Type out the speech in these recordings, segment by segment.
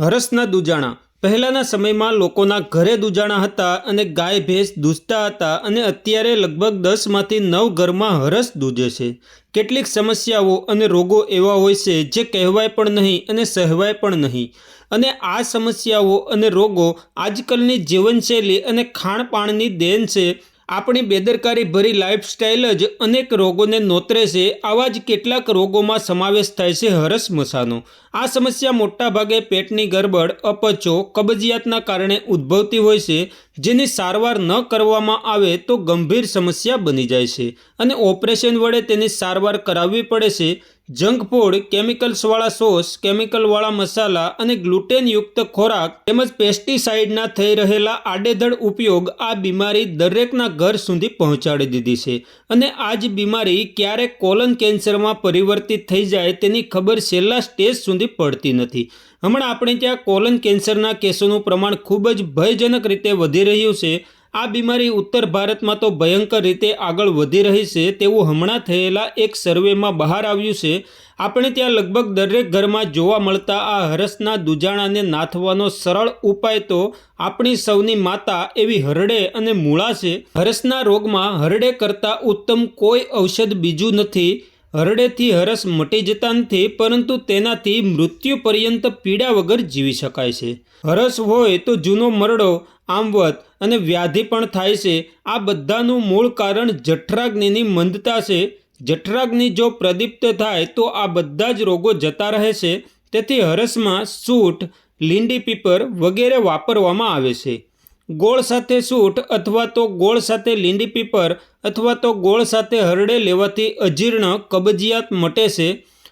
હરસના દૂજાણા. પહેલાંના સમયમાં લોકોના ઘરે દૂજાણા હતા અને ગાય, ભેંસ દૂધતા હતા અને અત્યારે લગભગ દસમાંથી નવ ઘરમાં હરસ દૂજે છે. કેટલીક સમસ્યાઓ અને રોગો એવા હોય છે જે કહેવાય પણ નહીં અને સહેવાય પણ નહીં. અને આ સમસ્યાઓ અને રોગો આજકાલની જીવનશૈલી અને ખાણપાણની દેન છે આપણી બેદરકારી ભરી લાઈફસ્ટાઈલ જ અનેક રોગોને નોતરે છે. આવા જ કેટલાક રોગોમાં સમાવેશ થાય છે હરસ મસાનો. આ સમસ્યા મોટાભાગે પેટની ગરબડ, અપચો, કબજિયાતના કારણે ઉદ્ભવતી હોય છે. જેની સારવાર ન કરવામાં આવે તો ગંભીર સમસ્યા બની જાય છે અને ઓપરેશન વડે તેની સારવાર કરાવવી પડે છે. જંક ફૂડ, કેમિકલ્સવાળા સોસ, કેમિકલવાળા મસાલા અને ગ્લુટેનયુક્ત ખોરાક તેમજ પેસ્ટિસાઇડના થઈ રહેલા આડેધડ ઉપયોગ આ બીમારી દરેકના ઘર સુધી પહોંચાડી દીધી છે અને આ જ બીમારી ક્યારે કોલન કેન્સરમાં પરિવર્તિત થઈ જાય તેની ખબર છેલ્લા સ્ટેજ સુધી પડતી નથી. હમણાં આપણે ત્યાં કોલન કેન્સરના કેસોનું પ્રમાણ ખૂબ જ ભયજનક રીતે વધી રહ્યું છે. આ બીમારી ઉત્તર ભારતમાં તો ભયંકર રીતે આગળ વધી રહી છે તેવું હમણાં થયેલા એક સર્વેમાં બહાર આવ્યું છે. આપણે ત્યાં લગભગ દરેક ઘરમાં જોવા મળતા આ હરસના દુજાણાને નાથવાનો સરળ ઉપાય તો આપણી સૌની માતા એવી હરડે અને મૂળા છે. હરસના રોગમાં હરડે કરતાં ઉત્તમ કોઈ ઔષધ બીજું નથી. હરડેથી હરસ મટી જતા નથી, પરંતુ તેનાથી મૃત્યુ પર્યંત પીડા વગર જીવી શકાય છે. હરસ હોય તો જૂનો મરડો આમવત અને વ્યાધિ પણ થાય છે. આ બધાનું મૂળ કારણ જઠરાગ્નિની મંદતા છે. જઠરાગ્નિ જો પ્રદીપ્ત થાય તો આ બધા જ રોગો જતા રહે છે. તેથી હરસમાં સૂટ, લીંડી, પીપર વગેરે વાપરવામાં આવે છે. ગોળ સાથે સૂટ અથવા તો ગોળ સાથે લીંડી પીપર અથવા તો ગોળ સાથે હરડે લેવાથી અજીર્ણ કબજિયાત મટે છે.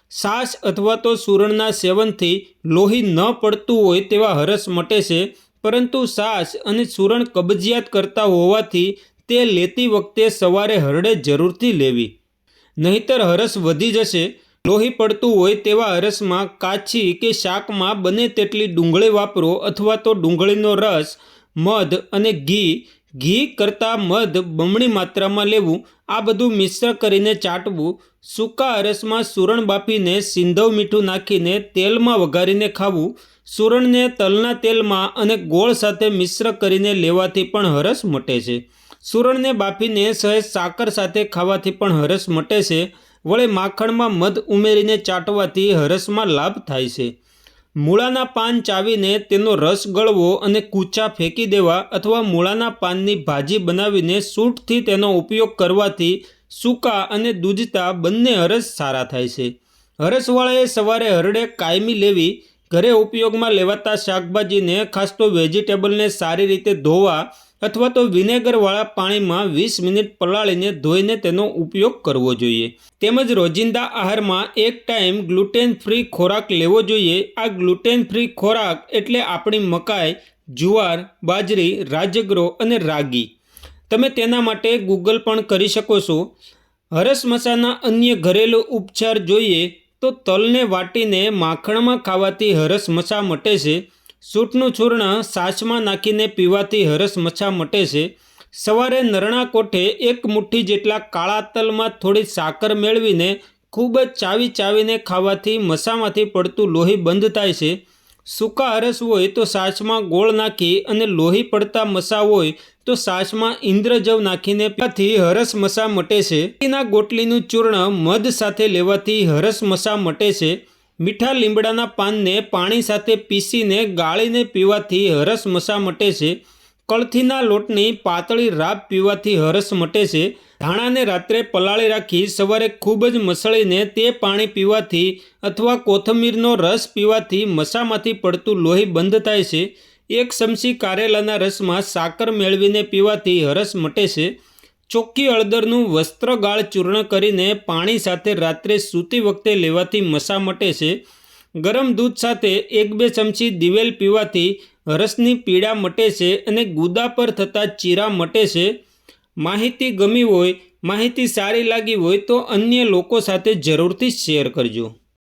સાસ અથવા તો સૂરણના સેવનથી લોહી ન પડતું હોય તેવા હરસ મટે છે. પરંતુ સાસ અને સૂરણ કબજિયાત કરતા હોવાથી તે લેતી વખતે સવારે હરડે જરૂરથી લેવી. નહીતર હરસ વધી જશે. લોહી પડતું હોય તેવા હરસમાં કાચી કે શાકમાં બને તેટલી ડુંગળી વાપરો અથવા તો ડુંગળીનો રસ મધ અને ઘી. ઘી કરતાં મધ બમણી માત્રામાં લેવું. આ બધું મિશ્ર કરીને ચાટવું. સૂકા અરસમાં સૂરણ બાફીને સિંધવ મીઠું નાખીને તેલમાં વઘારીને ખાવું. સૂરણને તલના તેલમાં અને ગોળ સાથે મિશ્ર કરીને લેવાથી પણ હરસ મટે છે. સૂરણને બાફીને સહેજ સાકર સાથે ખાવાથી પણ હરસ મટે છે. વળે માખણમાં મધ ઉમેરીને ચાટવાથી હરસમાં લાભ થાય છે. મૂળાના પાન ચાવીને તેનો રસ ગળવો અને કૂચા ફેંકી દેવા અથવા મૂળાના પાનની ભાજી બનાવીને સૂટથી તેનો ઉપયોગ કરવાથી સૂકા અને દૂધતા બંને હરસ સારા થાય છે. હરસવાળાએ સવારે હરડે કાયમી લેવી, ઘરે ઉપયોગમાં લેવાતા શાકભાજીને, ખાસ તો વેજીટેબલને સારી રીતે ધોવા અથવા તો વિનેગરવાળા પાણીમાં વીસ મિનિટ પલાળીને ધોઈને તેનો ઉપયોગ કરવો જોઈએ. તેમજ રોજિંદા આહારમાં એક ટાઈમ ગ્લુટેન ફ્રી ખોરાક લેવો જોઈએ. આ ગ્લુટેન ફ્રી ખોરાક એટલે આપણી મકાઈ, જુવાર, બાજરી રાજગરો અને રાગી. તમે તેના માટે ગૂગલ પણ કરી શકો છો. હરસ મસાના અન્ય ઘરેલું ઉપચાર જોઈએ તો તલને વાટીને માખણમાં ખાવાથી હરસ મસા મટે છે. સૂટનું ચૂર્ણ સાસમાં નાખીને પીવાથી હરસ મચ્છા મટે છે. સવારે નરણા કોઠે એક મુઠ્ઠી જેટલા કાળા તલમાં થોડી સાકર મેળવીને ખૂબ જ ચાવી ચાવીને ખાવાથી મસામાંથી પડતું લોહી બંધ થાય છે. સૂકા હરસ હોય તો સાચમાં ગોળ નાખી અને લોહી પડતા મસા હોય તો સાસમાં ઇન્દ્રજવ નાખીને પીવાથી હરસ મસા મટે છે. તેના ગોટલીનું ચૂર્ણ મધ સાથે લેવાથી હરસ મસા મટે છે. મીઠા લીમડાના પાનને પાણી સાથે પીસીને ગાળીને પીવાથી હરસ મસા મટે છે. કળથીના લોટની પાતળી રાબ પીવાથી હરસ મટે છે. ધાણાને રાત્રે પલાળી રાખી સવારે ખૂબ જ મસળીને તે પાણી પીવાથી અથવા કોથમીરનો રસ પીવાથી મસામાંથી પડતું લોહી બંધ થાય છે. એક ચમચી કારેલાના રસમાં સાકર મેળવીને પીવાથી હરસ મટે છે. ચોખ્ખી હળદરનું વસ્ત્રગાળ ચૂર્ણ કરીને પાણી સાથે રાત્રે સૂતી વખતે લેવાથી મસા મટે છે. ગરમ દૂધ સાથે એક બે ચમચી દિવેલ પીવાથી હરસની પીડા મટે છે અને ગુદા પર થતા ચીરા મટે છે. માહિતી ગમી હોય, માહિતી સારી લાગી હોય તો અન્ય લોકો સાથે જરૂરથી શેર કરજો.